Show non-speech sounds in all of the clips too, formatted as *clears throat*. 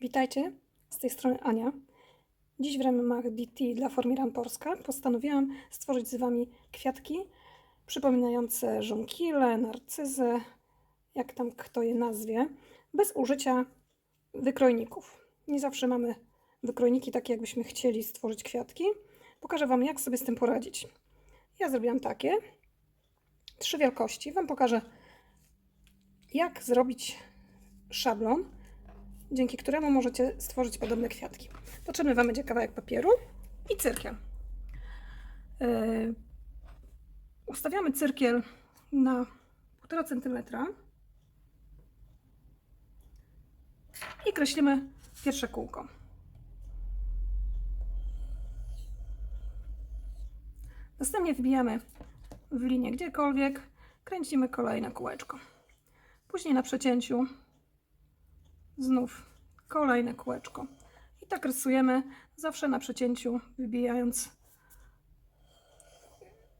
Witajcie, z tej strony Ania. Dziś w ramach DT dla Formiran Polska postanowiłam stworzyć z Wami kwiatki przypominające żonkile, narcyzę, jak tam kto je nazwie, bez użycia wykrojników. Nie zawsze mamy wykrojniki takie, jakbyśmy chcieli stworzyć kwiatki. Pokażę Wam, jak sobie z tym poradzić. Ja zrobiłam takie, trzy wielkości. Wam pokażę, jak zrobić szablon, dzięki któremu możecie stworzyć podobne kwiatki. Potrzebny Wam będzie kawałek papieru i cyrkiel. Yy, ustawiamy cyrkiel na 1,5 cm i kreślimy pierwsze kółko. Następnie wbijamy w linię gdziekolwiek, kręcimy kolejne kółeczko. Później na przecięciu znów kolejne kółeczko. I tak rysujemy zawsze na przecięciu, wybijając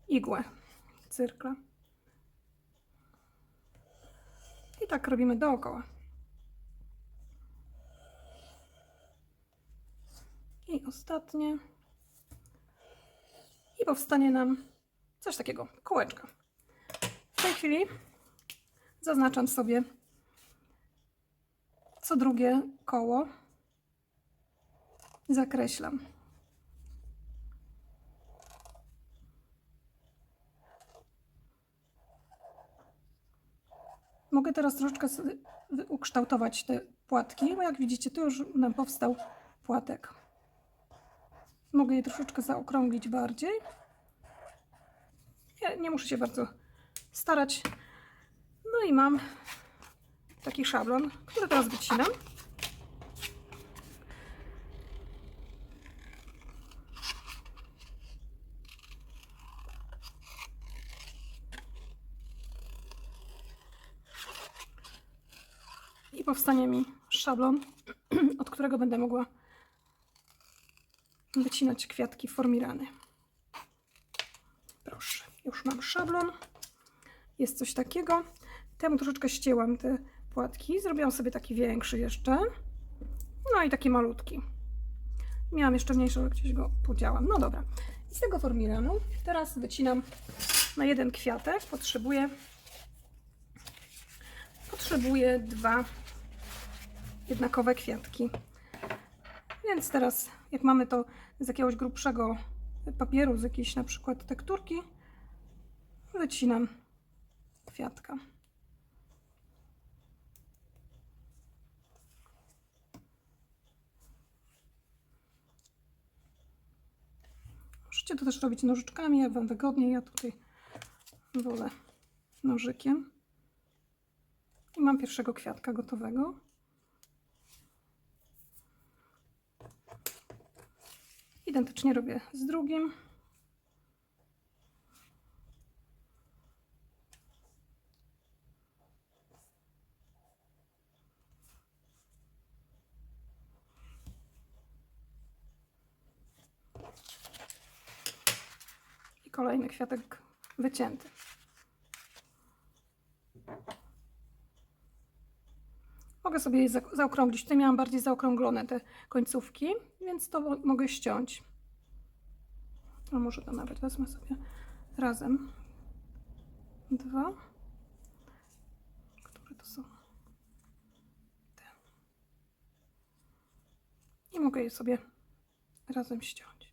igłę cyrkla. I tak robimy dookoła. I ostatnie. I powstanie nam coś takiego, kółeczka. W tej chwili zaznaczam sobie co drugie koło. Zakreślam. Mogę teraz troszeczkę ukształtować te płatki, bo jak widzicie, tu już nam powstał płatek. Mogę je troszeczkę zaokrąglić bardziej. Nie, nie muszę się bardzo starać. No i mam taki szablon, który teraz wycinam. I powstanie mi szablon, *clears throat* od którego będę mogła wycinać kwiatki w formie rany. Proszę, już mam szablon. Jest coś takiego. Temu troszeczkę ścięłam te Zrobiłam sobie taki większy jeszcze. No i taki malutki. Miałam jeszcze mniejszy, ale gdzieś go podziałam. No dobra. I z tego formilanu teraz wycinam na jeden kwiatek. Potrzebuję potrzebuję dwa jednakowe kwiatki. Więc teraz, jak mamy to z jakiegoś grubszego papieru, z jakiejś na przykład tekturki, wycinam kwiatka. Możecie to też robić nożyczkami, jak Wam wygodniej. Ja tutaj wolę nożykiem. I mam pierwszego kwiatka gotowego. Identycznie robię z drugim. Kolejny kwiatek wycięty. Mogę sobie je za- zaokrąglić. Tutaj miałam bardziej zaokrąglone te końcówki, więc to mo- mogę ściąć. A może to nawet wezmę sobie razem. Dwa. Które to są? Te. I mogę je sobie razem ściąć.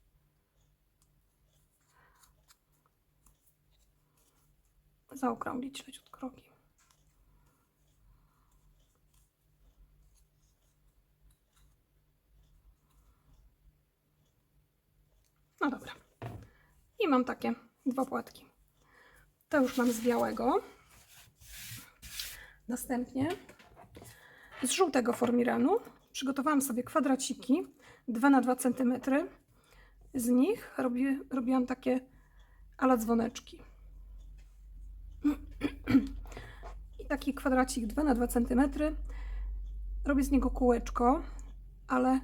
Zaokrąglić leciutko rogi. No dobra. I mam takie dwa płatki. To już mam z białego. Następnie z żółtego formiranu przygotowałam sobie kwadraciki 2 na 2 cm. Z nich robi, robiłam takie ala dzwoneczki. I taki kwadracik 2 na 2 cm. Robię z niego kółeczko, ale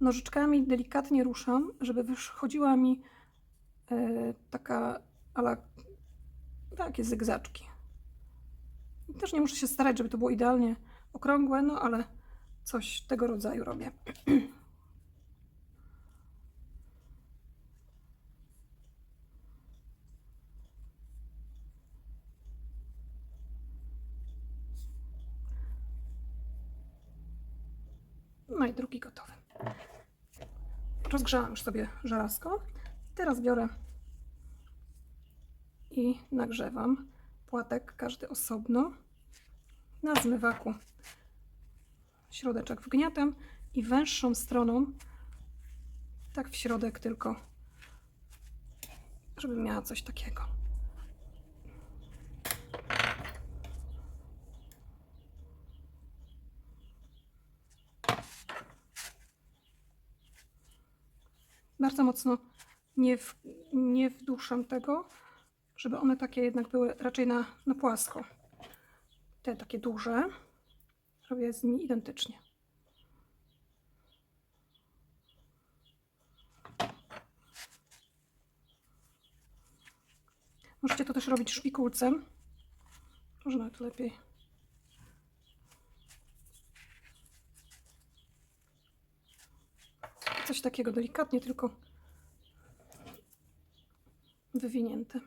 nożyczkami delikatnie ruszam, żeby wychodziła mi e, taka ala takie zygzaczki. I też nie muszę się starać, żeby to było idealnie okrągłe, no ale coś tego rodzaju robię. *clears throat* No i drugi gotowy. Rozgrzałam już sobie żelazko. Teraz biorę i nagrzewam płatek każdy osobno na zmywaku. Środeczek wgniatam i węższą stroną tak w środek tylko, żeby miała coś takiego. Bardzo mocno nie, w, nie wduszam tego, żeby one takie jednak były raczej na, na płasko. Te takie duże robię z nimi identycznie. Możecie to też robić szpikulcem. Może nawet lepiej. Coś takiego delikatnie, tylko wywinięte.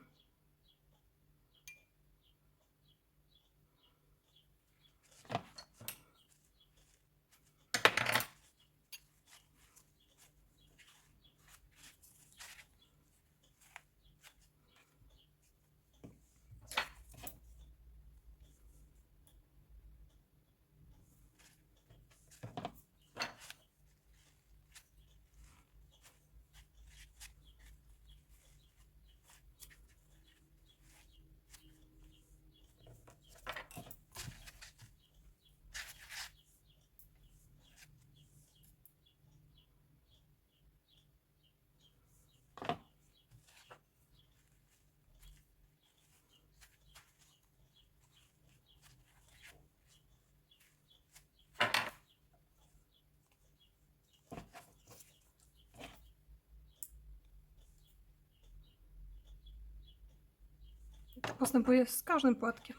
Postępuję z każdym płatkiem.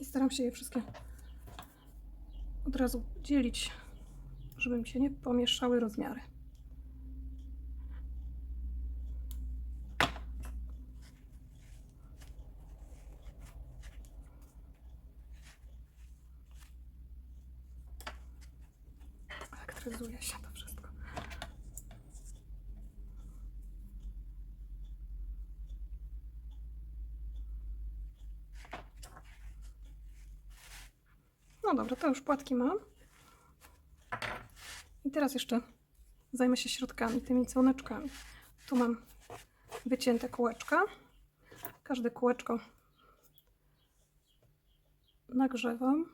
I staram się je wszystkie od razu dzielić, żeby mi się nie pomieszały rozmiary. Elektryzuje się to wszystko. No dobra, to już płatki mam. I teraz jeszcze zajmę się środkami, tymi dzwoneczkami. Tu mam wycięte kółeczka. Każde kółeczko nagrzewam.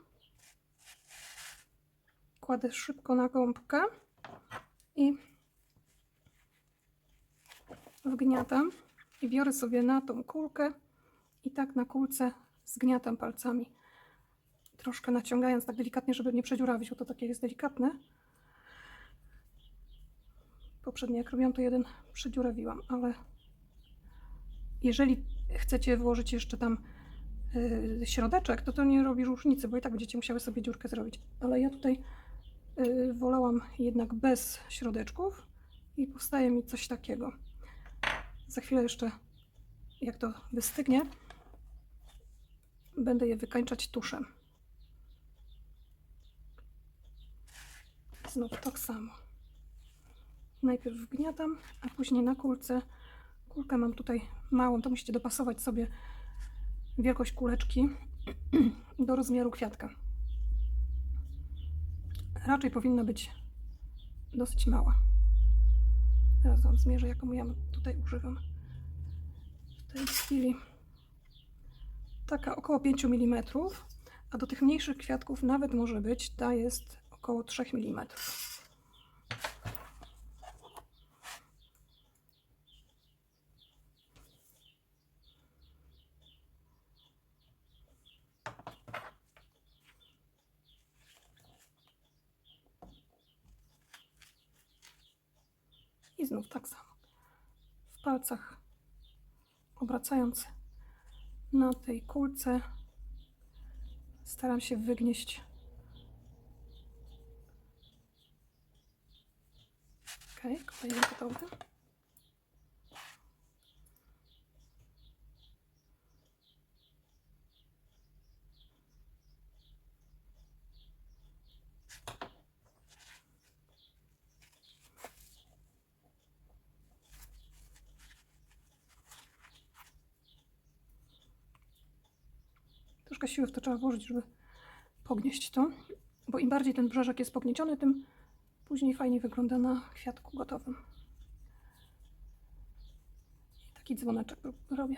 Kładę szybko na gąbkę i wgniatam i biorę sobie na tą kulkę i tak na kulce zgniatam palcami. Troszkę naciągając tak delikatnie, żeby nie przedziurawić, bo to takie jest delikatne. Poprzednio jak robiłam, to jeden przedziurawiłam, ale jeżeli chcecie włożyć jeszcze tam yy, środeczek, to to nie robi różnicy, bo i tak będziecie musiały sobie dziurkę zrobić. Ale ja tutaj yy, wolałam jednak bez środeczków i powstaje mi coś takiego. Za chwilę jeszcze, jak to wystygnie, będę je wykańczać tuszem. Znów tak samo. Najpierw wgniatam, a później na kulce. Kulkę mam tutaj małą, to musicie dopasować sobie wielkość kuleczki *clears throat* do rozmiaru kwiatka. Raczej powinna być dosyć mała. Teraz wam zmierzę, jaką ja tutaj używam. W tej chwili taka około 5 mm, a do tych mniejszych kwiatków nawet może być, ta jest około 3 mm. I znów tak samo. W palcach obracając na tej kulce staram się wygnieść Okej, kolejny gotowy. Troszkę siły w to trzeba włożyć, żeby pognieść to, bo im bardziej ten brzeżek jest pognieciony, tym później fajnie wygląda na kwiatku gotowym. Taki dzwoneczek robię.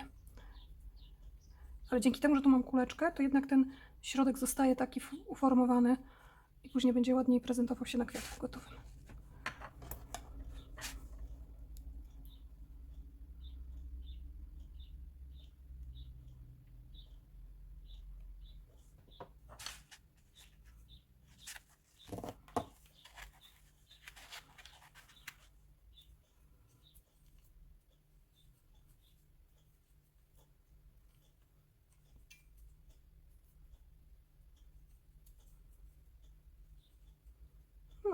Ale dzięki temu, że tu mam kuleczkę, to jednak ten środek zostaje taki uformowany i później będzie ładniej prezentował się na kwiatku gotowym.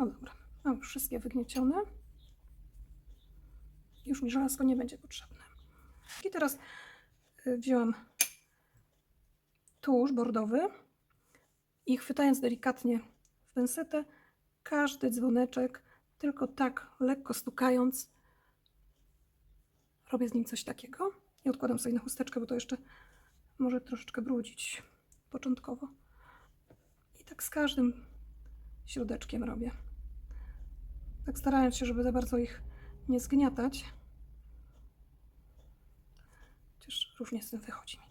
No dobra, mam już wszystkie wygniecione. Już mi żelazko nie będzie potrzebne. I teraz y, wzięłam tusz bordowy i chwytając delikatnie w pensetę, każdy dzwoneczek, tylko tak lekko stukając, robię z nim coś takiego. I odkładam sobie na chusteczkę, bo to jeszcze może troszeczkę brudzić początkowo. I tak z każdym środeczkiem robię. Tak starając się, żeby za bardzo ich nie zgniatać. Chociaż różnie z tym wychodzi mi.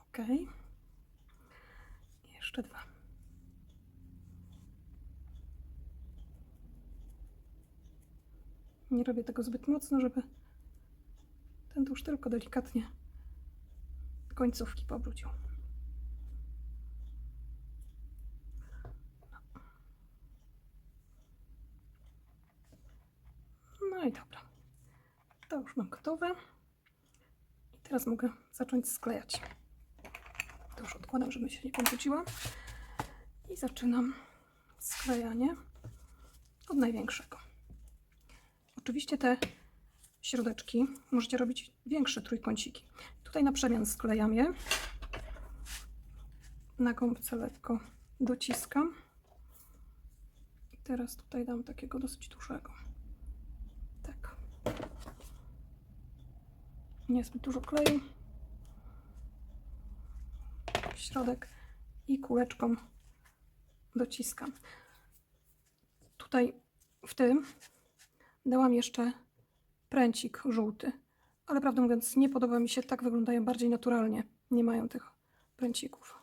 Ok. Jeszcze dwa. Nie robię tego zbyt mocno, żeby ten tuż tylko delikatnie końcówki pobrudził. No i dobra. To już mam gotowe. I teraz mogę zacząć sklejać. To już odkładam, żeby się nie pobrudziła. I zaczynam sklejanie od największego. Oczywiście te środeczki możecie robić większe trójkąciki. Tutaj na przemian sklejam je. Na gąbce lekko dociskam. I teraz tutaj dam takiego dosyć dużego. Tak. Niezbyt dużo kleju. Środek i kółeczką dociskam. Tutaj w tym dałam jeszcze pręcik żółty. Ale prawdę mówiąc, nie podoba mi się, tak wyglądają bardziej naturalnie. Nie mają tych pręcików.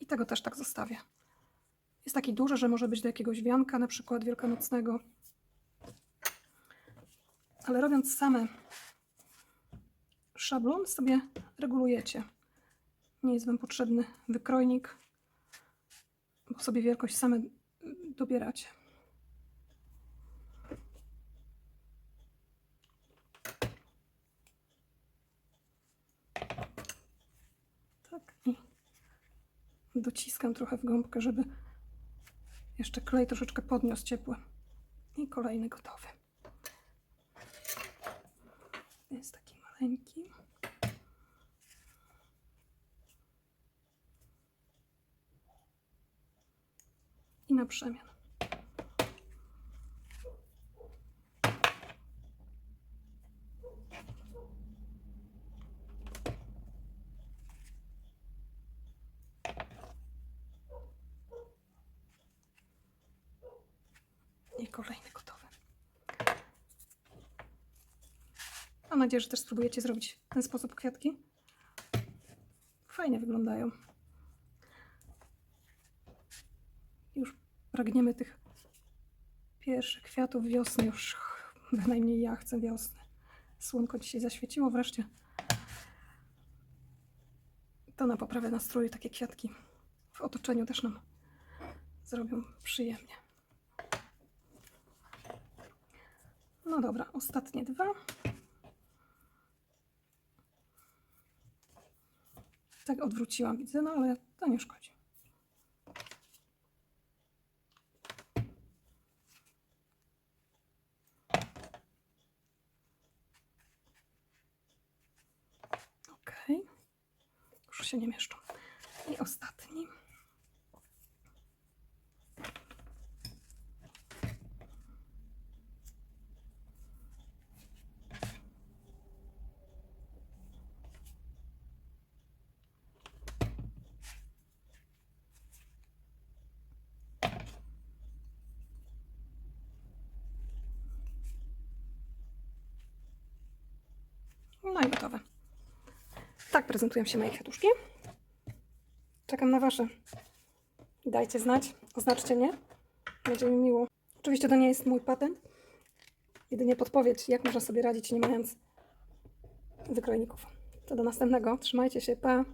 I tego też tak zostawię. Jest taki duży, że może być do jakiegoś wianka, na przykład wielkanocnego. Ale robiąc same szablon, sobie regulujecie. Nie jest Wam potrzebny wykrojnik, bo sobie wielkość same dobieracie. Tak i dociskam trochę w gąbkę, żeby jeszcze klej troszeczkę podniósł ciepły. I kolejny gotowy. Jest taki maleńki. I na przemian. I kolejny gotowy. Mam nadzieję, że też spróbujecie zrobić w ten sposób kwiatki. Fajnie wyglądają. Już pragniemy tych pierwszych kwiatów wiosny. Już *laughs* bynajmniej ja chcę wiosny. Słonko dzisiaj zaświeciło wreszcie. To na poprawę nastroju takie kwiatki w otoczeniu też nam zrobią przyjemnie. No dobra, ostatnie dwa. Tak odwróciłam, widzę, no ale to nie szkodzi. Ok. Już się nie mieszczą. I ostatni. No i gotowe. Tak prezentują się moje kwiatuszki. Czekam na Wasze. Dajcie znać, oznaczcie mnie. Będzie mi miło. Oczywiście to nie jest mój patent. Jedynie podpowiedź, jak można sobie radzić, nie mając wykrojników. To do następnego. Trzymajcie się. Pa!